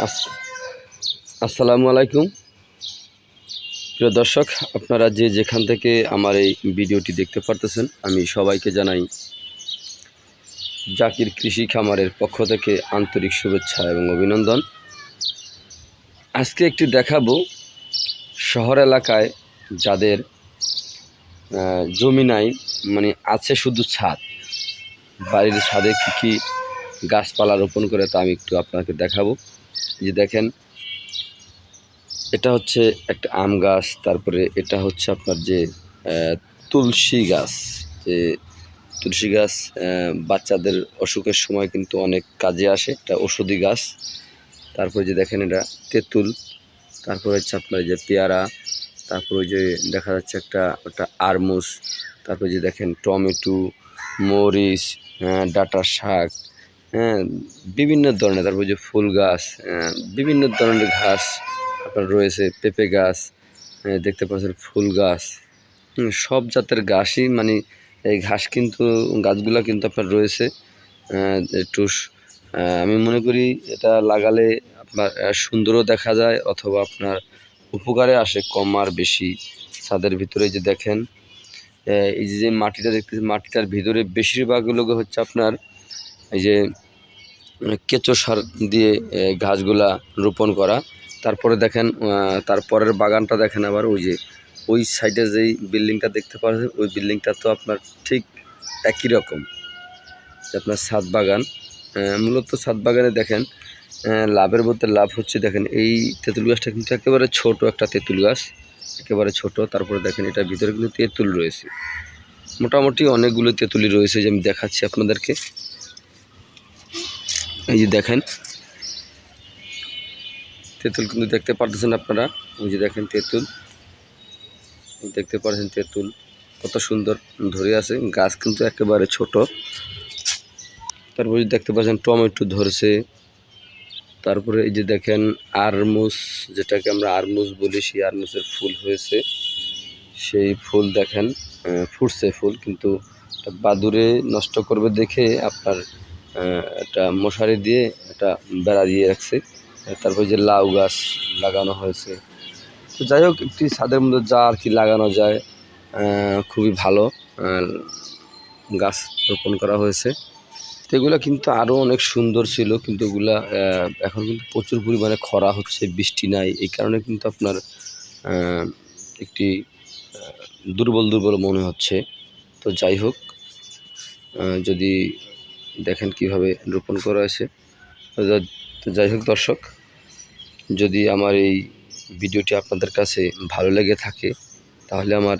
আস- আসসালামু আলাইকুম। প্রিয় দর্শক, আপনারা যে যেখান থেকে আমার এই ভিডিওটি দেখতে পারতেছেন, আমি সবাইকে জানাই জাকির কৃষি খামারের পক্ষ থেকে আন্তরিক শুভেচ্ছা এবং অভিনন্দন। আজকে একটি দেখাবো শহর এলাকায় যাদের জমি নাই মানে আছে শুধু ছাদ। বাড়ির ছাদে কী কী গাছপালা রোপণ করে তা আমি একটু আপনাকে দেখাবো। যে দেখেন, এটা হচ্ছে একটা আম গাছ, তারপরে এটা হচ্ছে আপনার যে তুলসী গাছ। যে তুলসী গাছ বাচ্চাদের অসুখের সময় কিন্তু অনেক কাজে আসে, এটা ওষুধি গাছ। তারপরে যে দেখেন এটা তেঁতুল, তারপরে হচ্ছে আপনার যে পেয়ারা, তারপরে যে দেখা যাচ্ছে একটা একটা আরমুস তারপরে যে দেখেন টমেটো, মরিচ ডাঁটা শাক বিভিন্ন ধরনের, তারপর যে ফুল গাছ বিভিন্ন ধরনের ঘাস আপনার রয়েছে, পেঁপে গাছ দেখতে পাচ্ছেন ফুল গাছ। সব জাতের ঘাসই মানে এই ঘাস কিন্তু, গাছগুলা কিন্তু আপনার রয়েছে একটু আমি মনে করি এটা লাগালে আপনার সুন্দরও দেখা যায় অথবা আপনার উপকারে আসে কম আর বেশি। ছাদের ভিতরে যে দেখেন এই যে মাটিটা দেখতেছি মাটিটার ভিতরে বেশিরভাগ লোক হচ্ছে আপনার এই যে কেঁচো সার দিয়ে গাছগুলা রোপণ করা। তারপরে দেখেন তারপরের বাগানটা দেখেন আবার, ওই যে, ওই সাইডে যেই বিল্ডিংটা দেখতে পাচ্ছেন ওই বিল্ডিংটা তো আপনার ঠিক একই রকম। আপনার ছাদ বাগান মূলত ছাদ বাগানে দেখেন লাভের মধ্যে লাভ হচ্ছে, দেখেন এই তেঁতুল গাছটা কিন্তু একেবারে ছোট একটা তেঁতুল গাছ, একেবারে ছোট, তারপরে দেখেন এটার ভিতরে কিন্তু তেঁতুল রয়েছে। মোটামুটি অনেকগুলো তেঁতুলি রয়েছে, যে আমি দেখাচ্ছি আপনাদেরকে। এই যে দেখেন, তেঁতুল কিন্তু দেখতে পারতেছেন আপনারা। ওই যে দেখেন তেঁতুল। দেখতে পাচ্ছেন তেঁতুল। কত সুন্দর ধরে আছে। গাছ কিন্তু একেবারে ছোট। তারপরে দেখতে পাচ্ছেন, টমেটো ধরেছে। তারপরে এই যে দেখেন, আরমুস, যেটাকে আমরা আরমুস বলি, সেই আরমুসের ফুল হয়েছে। সেই ফুল দেখেন ফুটছে ফুল, কিন্তু বাদুরে নষ্ট করবে দেখে আপনার একটা মশারি দিয়ে একটা বেড়া দিয়ে রাখছে। তারপর যে লাউ গাছ লাগানো হয়েছে। তো যাই হোক, একটি ছাদের মধ্যে যা আর কি লাগানো যায় খুবই ভালো। গাছ রোপণ করা হয়েছে। তো এগুলো কিন্তু আরও অনেক সুন্দর ছিল, কিন্তু এগুলা এখন কিন্তু প্রচুর পরিমাণে খরা হচ্ছে, বৃষ্টি নাই। এই কারণে কিন্তু আপনার একটি দুর্বল দুর্বল মনে হচ্ছে। তো যাই হোক যদি দেখেন কীভাবে রোপণ করা হয়েছে। যাই হোক দর্শক, যদি আমার এই ভিডিওটি আপনাদের কাছে ভালো লেগে থাকে, তাহলে আমার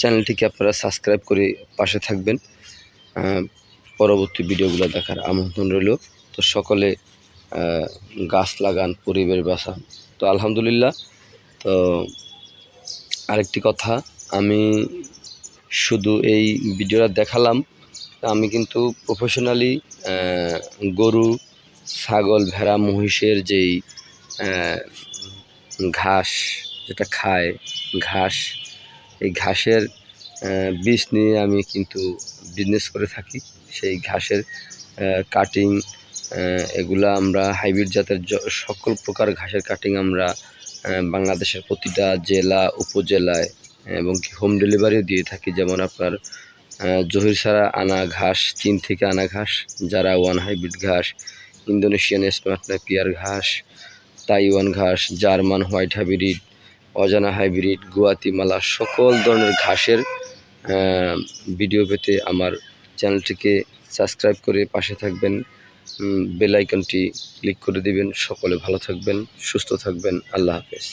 চ্যানেলটিকে আপনারা সাবস্ক্রাইব করে পাশে থাকবেন। পরবর্তী ভিডিওগুলো দেখার আমন্ত্রণ রইল। তো সকলে গাছ লাগান, পরিবেশ বাঁচান। তো আলহামদুলিল্লাহ। তো আরেকটি কথা, আমি শুধু এই ভিডিওটা দেখালাম আমি কিন্তু প্রফেশনালি গরু, ছাগল, ভেড়া, মহিষের যেই ঘাস যেটা খায়, ঘাস, এই ঘাসের বীজ নিয়ে আমি কিন্তু বিজনেস করে থাকি। সেই ঘাসের কাটিং এগুলা আমরা হাইব্রিড জাতের সকল প্রকার ঘাসের কাটিং আমরা বাংলাদেশের প্রতিটা জেলা, উপজেলায়, এবং হোম ডেলিভারিও দিয়ে থাকি। যেমন আপনার আহ, জহিরসারা আনা ঘাস চীন থেকে আনা ঘাস যারা ওয়ান হাইব্রিড ঘাস ইন্দোনেশিয়ান স্মার্ট পিয়ার ঘাস তাইওয়ান ঘাস জার্মান হোয়াইট হাইব্রিড অজানা হাইব্রিড গুয়াতিমালা সকল ধরনের ঘাসের ভিডিও পেতে আমার চ্যানেলটিকে সাবস্ক্রাইব করে পাশে থাকবেন। বেল আইকনটি ক্লিক করে দিবেন। সকলে ভালো থাকবেন সুস্থ থাকবেন। আল্লাহ হাফেজ।